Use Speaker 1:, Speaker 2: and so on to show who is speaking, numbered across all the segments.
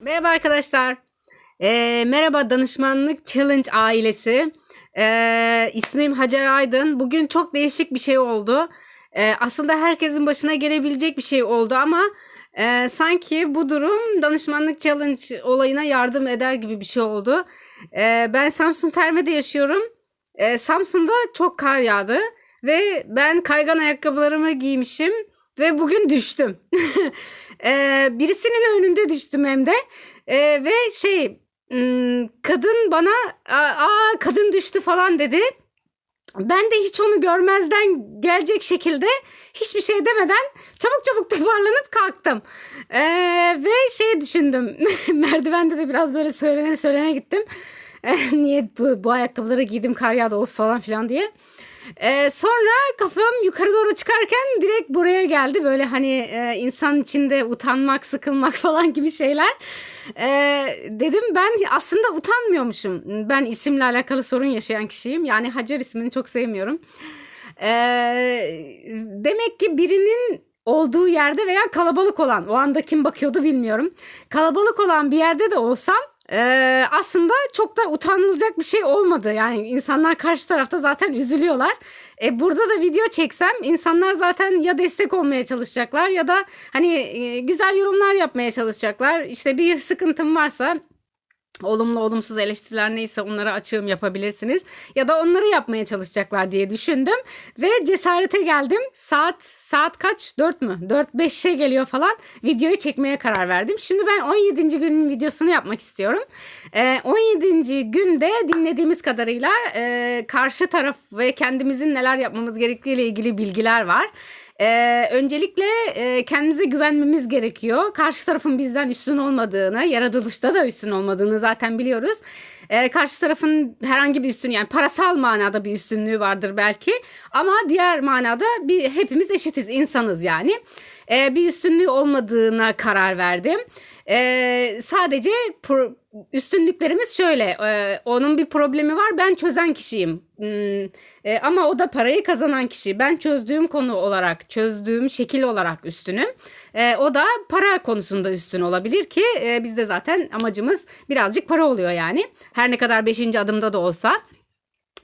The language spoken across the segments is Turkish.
Speaker 1: Merhaba arkadaşlar. Ee, merhaba Danışmanlık Challenge ailesi. Ee, ismim Hacer Aydın. Bugün çok değişik bir şey oldu. Ee, aslında herkesin başına gelebilecek bir şey oldu ama e, sanki bu durum Danışmanlık Challenge olayına yardım eder gibi bir şey oldu. Ee, ben Samsun Terme'de yaşıyorum. Ee, Samsun'da çok kar yağdı ve ben kaygan ayakkabılarımı giymişim ve bugün düştüm. Ee, birisinin önünde düştüm hem de. Ee, ve şey kadın bana aa kadın düştü falan dedi. Ben de hiç onu görmezden gelecek şekilde hiçbir şey demeden çabuk çabuk toparlanıp kalktım. Ee, ve şey düşündüm. Merdivende de biraz böyle söylene söylene gittim. Niye bu, bu ayakkabıları giydim kar yağdı of falan filan diye. Ee, sonra kafam yukarı doğru çıkarken direkt buraya geldi. Böyle hani e, insan içinde utanmak, sıkılmak falan gibi şeyler. Ee, dedim ben aslında utanmıyormuşum. Ben isimle alakalı sorun yaşayan kişiyim. Yani Hacer ismini çok sevmiyorum. Ee, demek ki birinin olduğu yerde veya kalabalık olan o anda kim bakıyordu bilmiyorum. Kalabalık olan bir yerde de olsam ee, aslında çok da utanılacak bir şey olmadı. Yani insanlar karşı tarafta zaten üzülüyorlar. E, burada da video çeksem insanlar zaten ya destek olmaya çalışacaklar ya da hani e, güzel yorumlar yapmaya çalışacaklar. İşte bir sıkıntım varsa olumlu olumsuz eleştiriler neyse onlara açığım yapabilirsiniz. Ya da onları yapmaya çalışacaklar diye düşündüm. Ve cesarete geldim. Saat saat kaç? 4 mü? 4-5'e geliyor falan. Videoyu çekmeye karar verdim. Şimdi ben 17. günün videosunu yapmak istiyorum. Ee, 17. günde dinlediğimiz kadarıyla e, karşı taraf ve kendimizin neler yapmamız gerektiğiyle ilgili bilgiler var. Ee, öncelikle e, kendimize güvenmemiz gerekiyor. Karşı tarafın bizden üstün olmadığını, yaratılışta da üstün olmadığını zaten biliyoruz. Ee, karşı tarafın herhangi bir üstün yani parasal manada bir üstünlüğü vardır belki ama diğer manada bir hepimiz eşitiz, insanız yani. Ee, bir üstünlüğü olmadığına karar verdim. Ee, sadece pro- üstünlüklerimiz şöyle. e, onun bir problemi var. Ben çözen kişiyim. Hmm, e, ama o da parayı kazanan kişi. Ben çözdüğüm konu olarak, çözdüğüm şekil olarak üstünüm. E, o da para konusunda üstün olabilir ki e, bizde zaten amacımız birazcık para oluyor yani. Her ne kadar 5. adımda da olsa.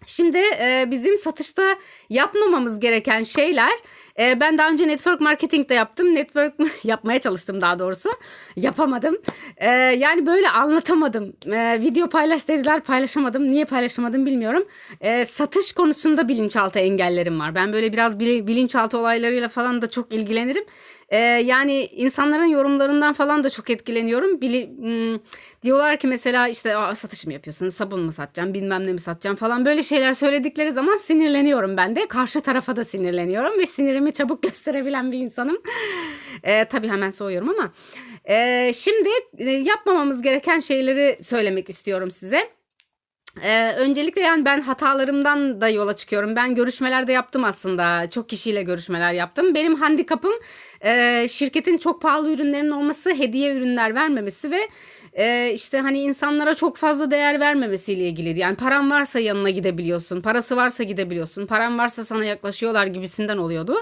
Speaker 1: Şimdi e, bizim satışta yapmamamız gereken şeyler e, ben daha önce network marketing de yaptım. Network yapmaya çalıştım daha doğrusu. Yapamadım. E, yani böyle anlatamadım. E, video paylaş dediler paylaşamadım. Niye paylaşamadım bilmiyorum. E, satış konusunda bilinçaltı engellerim var. Ben böyle biraz bili- bilinçaltı olaylarıyla falan da çok ilgilenirim. Ee, yani insanların yorumlarından falan da çok etkileniyorum. Bili, hmm, diyorlar ki mesela işte Aa, satış mı yapıyorsun, sabun mu satacaksın, bilmem ne mi satacaksın falan böyle şeyler söyledikleri zaman sinirleniyorum ben de. Karşı tarafa da sinirleniyorum ve sinirimi çabuk gösterebilen bir insanım. Ee, tabii hemen soğuyorum ama. Ee, şimdi e, yapmamamız gereken şeyleri söylemek istiyorum size. Ee, öncelikle yani ben hatalarımdan da yola çıkıyorum. Ben görüşmelerde yaptım aslında. Çok kişiyle görüşmeler yaptım. Benim handikapım e, şirketin çok pahalı ürünlerin olması, hediye ürünler vermemesi ve e, işte hani insanlara çok fazla değer vermemesiyle ilgiliydi. Yani paran varsa yanına gidebiliyorsun, parası varsa gidebiliyorsun, paran varsa sana yaklaşıyorlar gibisinden oluyordu.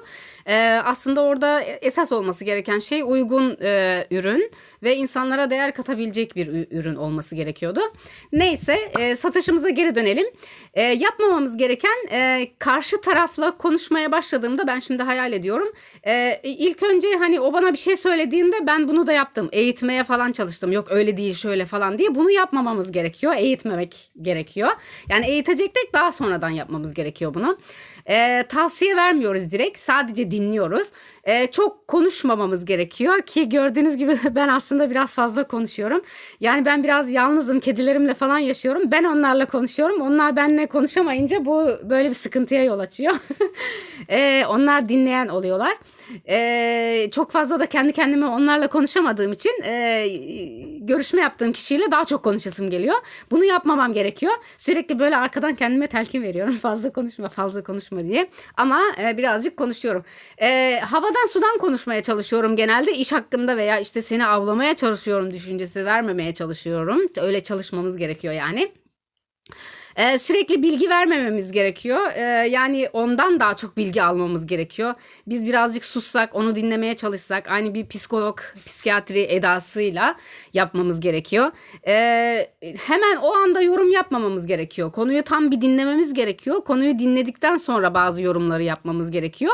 Speaker 1: E, aslında orada esas olması gereken şey uygun e, ürün ve insanlara değer katabilecek bir ürün olması gerekiyordu. Neyse e, satışımıza geri dönelim. E, yapmamamız gereken e, karşı tarafla konuşmaya başladığımda ben şimdi hayal ediyorum. E, ilk önce hani o bana bir şey söylediğinde ben bunu da yaptım. Eğitmeye falan çalıştım. Yok öyle değil şöyle falan diye. Bunu yapmamamız gerekiyor. Eğitmemek gerekiyor. Yani eğiteceksek daha sonradan yapmamız gerekiyor bunu. E, tavsiye vermiyoruz direkt. Sadece dinliyoruz. E, çok konuşmamamız gerekiyor ki gördüğünüz gibi ben aslında biraz fazla konuşuyorum. Yani ben biraz yalnızım. Kedilerimle falan yaşıyorum. Ben onlarla konuşuyorum. Onlar benimle konuşamayınca bu böyle bir sıkıntıya yol açıyor. E, onlar dinleyen oluyorlar. E, çok fazla da kendi kendime onlarla konuşamadığım için e, görüşme yaptığım kişiyle daha çok konuşasım geliyor. Bunu yapmamam gerekiyor. Sürekli böyle arkadan kendime telkin veriyorum. Fazla konuşma, fazla konuşma diye. Ama e, birazcık konuşuyorum. E, havadan sudan konuşmaya çalışıyorum genelde. iş hakkında veya işte seni avlamaya çalışıyorum düşüncesi vermemeye çalışıyorum. Öyle çalışmamız gerekiyor yani. Ee, sürekli bilgi vermememiz gerekiyor. Ee, yani ondan daha çok bilgi almamız gerekiyor. Biz birazcık sussak, onu dinlemeye çalışsak, aynı bir psikolog, psikiyatri edasıyla yapmamız gerekiyor. Ee, hemen o anda yorum yapmamamız gerekiyor. Konuyu tam bir dinlememiz gerekiyor. Konuyu dinledikten sonra bazı yorumları yapmamız gerekiyor.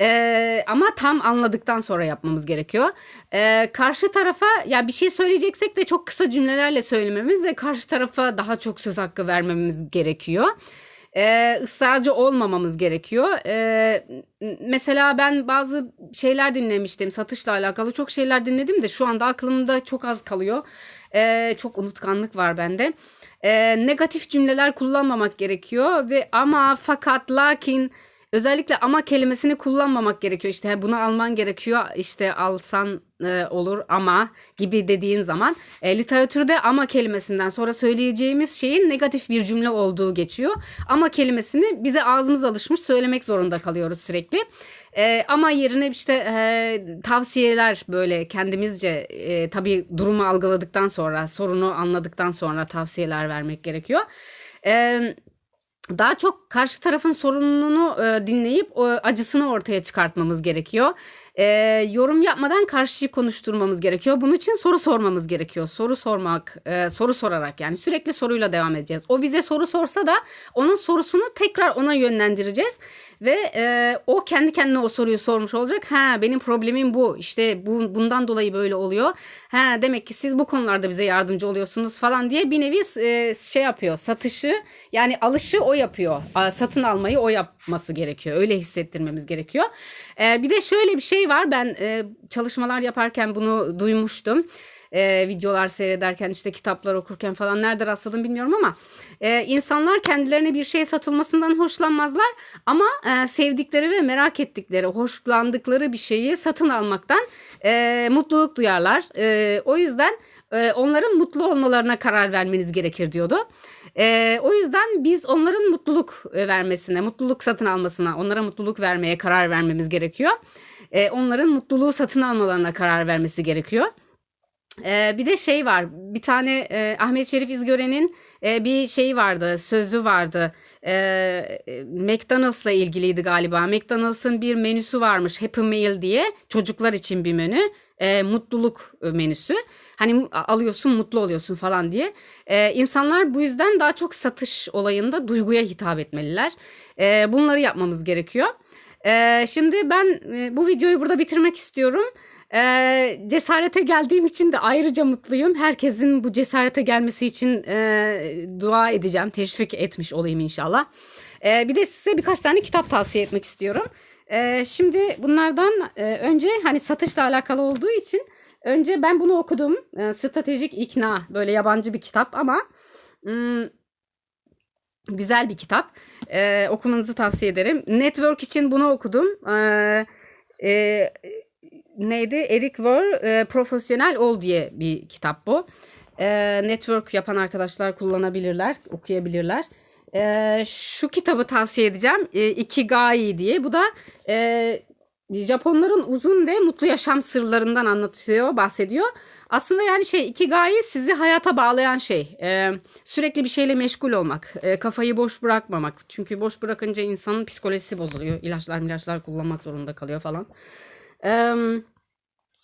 Speaker 1: Ee, ama tam anladıktan sonra yapmamız gerekiyor. Ee, karşı tarafa ya bir şey söyleyeceksek de çok kısa cümlelerle söylememiz ve karşı tarafa daha çok söz hakkı vermemiz gerekiyor. Ee, ısrarcı olmamamız gerekiyor. M- mesela ben bazı şeyler dinlemiştim satışla alakalı çok şeyler dinledim de şu anda aklımda çok az kalıyor. Ee, çok unutkanlık var bende. Ee, negatif cümleler kullanmamak gerekiyor ve ama fakat lakin Özellikle ama kelimesini kullanmamak gerekiyor. İşte "Ha, bunu alman gerekiyor. İşte alsan e, olur ama gibi dediğin zaman e, literatürde ama kelimesinden sonra söyleyeceğimiz şeyin negatif bir cümle olduğu geçiyor. Ama kelimesini bize ağzımız alışmış söylemek zorunda kalıyoruz sürekli. E, ama yerine işte e, tavsiyeler böyle kendimizce e, tabii durumu algıladıktan sonra sorunu anladıktan sonra tavsiyeler vermek gerekiyor. Evet daha çok karşı tarafın sorununu e, dinleyip o acısını ortaya çıkartmamız gerekiyor. E, yorum yapmadan karşıyı konuşturmamız gerekiyor. Bunun için soru sormamız gerekiyor. Soru sormak, e, soru sorarak yani sürekli soruyla devam edeceğiz. O bize soru sorsa da onun sorusunu tekrar ona yönlendireceğiz ve e, o kendi kendine o soruyu sormuş olacak. Ha benim problemim bu. İşte bu bundan dolayı böyle oluyor. Ha demek ki siz bu konularda bize yardımcı oluyorsunuz falan diye bir nevi e, şey yapıyor. Satışı yani alışı o yapıyor. Satın almayı o yapması gerekiyor. Öyle hissettirmemiz gerekiyor. E, bir de şöyle bir şey var. Ben e, çalışmalar yaparken bunu duymuştum e, videolar seyrederken işte kitaplar okurken falan nerede rastladım bilmiyorum ama e, insanlar kendilerine bir şey satılmasından hoşlanmazlar ama e, sevdikleri ve merak ettikleri, hoşlandıkları bir şeyi satın almaktan e, mutluluk duyarlar. E, o yüzden e, onların mutlu olmalarına karar vermeniz gerekir diyordu. E, o yüzden biz onların mutluluk e, vermesine, mutluluk satın almasına, onlara mutluluk vermeye karar vermemiz gerekiyor. E, onların mutluluğu satın almalarına karar vermesi gerekiyor. Ee, bir de şey var. Bir tane e, Ahmet Şerif İzgören'in e, bir şeyi vardı, sözü vardı. E, e, McDonald's'la ilgiliydi galiba. McDonald's'ın bir menüsü varmış, Happy Meal diye. Çocuklar için bir menü. E, mutluluk menüsü. Hani alıyorsun, mutlu oluyorsun falan diye. E, insanlar bu yüzden daha çok satış olayında duyguya hitap etmeliler. E, bunları yapmamız gerekiyor. E, şimdi ben e, bu videoyu burada bitirmek istiyorum. Ee, cesarete geldiğim için de ayrıca mutluyum. Herkesin bu cesarete gelmesi için e, dua edeceğim. Teşvik etmiş olayım inşallah. Ee, bir de size birkaç tane kitap tavsiye etmek istiyorum. Ee, şimdi bunlardan e, önce hani satışla alakalı olduğu için önce ben bunu okudum. Ee, Stratejik İkna böyle yabancı bir kitap ama hmm, güzel bir kitap. Ee, okumanızı tavsiye ederim. Network için bunu okudum. Ee, e, neydi? Eric Ware e, Profesyonel Ol diye bir kitap bu. E, network yapan arkadaşlar kullanabilirler, okuyabilirler. E, şu kitabı tavsiye edeceğim. E, Ikigai diye. Bu da e, Japonların uzun ve mutlu yaşam sırlarından anlatıyor, bahsediyor. Aslında yani şey Ikigai sizi hayata bağlayan şey. E, sürekli bir şeyle meşgul olmak, e, kafayı boş bırakmamak. Çünkü boş bırakınca insanın psikolojisi bozuluyor. İlaçlar ilaçlar kullanmak zorunda kalıyor falan. Ee,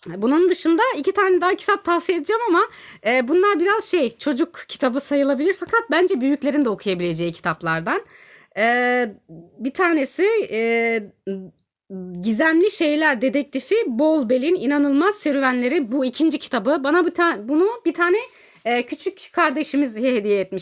Speaker 1: bunun dışında iki tane daha kitap tavsiye edeceğim ama e, bunlar biraz şey çocuk kitabı sayılabilir fakat bence büyüklerin de okuyabileceği kitaplardan. Ee, bir tanesi e, Gizemli Şeyler Dedektifi Bol Bel'in inanılmaz serüvenleri bu ikinci kitabı. Bana bu bunu bir tane e, küçük kardeşimiz hediye etmiş.